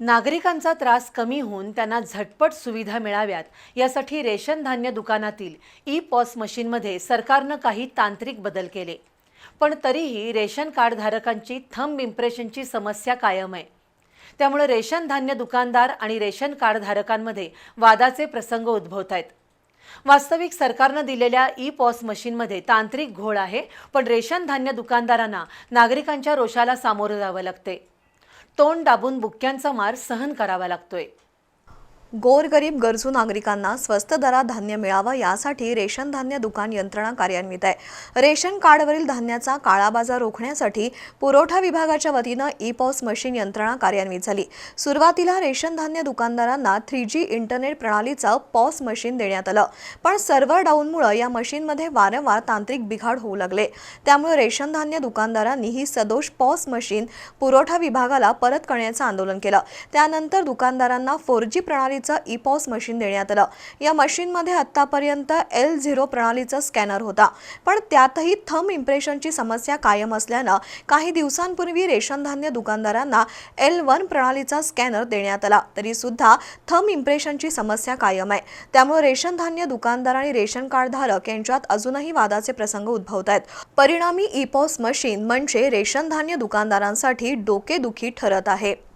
नागरिकांचा त्रास कमी होऊन त्यांना झटपट सुविधा मिळाव्यात यासाठी रेशन धान्य दुकानातील ई पॉस मशीनमध्ये सरकारनं काही तांत्रिक बदल केले. पण तरीही रेशन कार्डधारकांची थंब इम्प्रेशनची समस्या कायम आहे. त्यामुळे रेशन धान्य दुकानदार आणि रेशन कार्डधारकांमध्ये वादाचे प्रसंग उद्भवत आहेत. वास्तविक सरकारनं दिलेल्या ई पॉस मशीनमध्ये तांत्रिक घोळ आहे पण रेशन धान्य दुकानदारांना नागरिकांच्या रोषाला सामोरं जावं लागते तोंड दाबून बुक्क्यांचा मार सहन करावा लागतोय. गोरगरीब गरजू नागरिकांना स्वस्त दरात धान्य मिळावं यासाठी रेशन धान्य दुकान यंत्रणा कार्यान्वित आहे. रेशन कार्डवरील धान्याचा काळा बाजार रोखण्यासाठी पुरवठा विभागाच्या वतीनं ई पॉस मशीन यंत्रणा कार्यान्वित झाली. सुरुवातीला रेशन धान्य दुकानदारांना थ्री जी इंटरनेट प्रणालीचं पॉस मशीन देण्यात आलं. पण सर्व्हर डाऊनमुळं या मशीनमध्ये वारंवार तांत्रिक बिघाड होऊ लागले. त्यामुळे रेशन धान्य दुकानदारांनी ही सदोष पॉस मशीन पुरवठा विभागाला परत करण्याचं आंदोलन केलं. त्यानंतर दुकानदारांना फोर जी प्रणालीचं ई पॉस मशीन देण्यात आलं. या मशीनमध्ये आत्तापर्यंत एल झिरो प्रणालीचा स्कॅनर होता. पण त्यातही थंब इम्प्रेशनची समस्या कायम असल्यानं काही दिवसांपूर्वी रेशनधान्य दुकानदारांना एल वन प्रणालीचा स्कॅनर देण्यात आला. तरी सुद्धा थंब इम्प्रेशनची समस्या कायम आहे. त्यामुळे रेशन धान्य दुकानदार आणि रेशन कार्डधारक यांच्यात अजूनही वादाचे प्रसंग उद्भवत आहेत. परिणामी ई पॉस मशीन म्हणजे रेशनधान्य दुकानदारांसाठी डोकेदुखी ठरत आहे.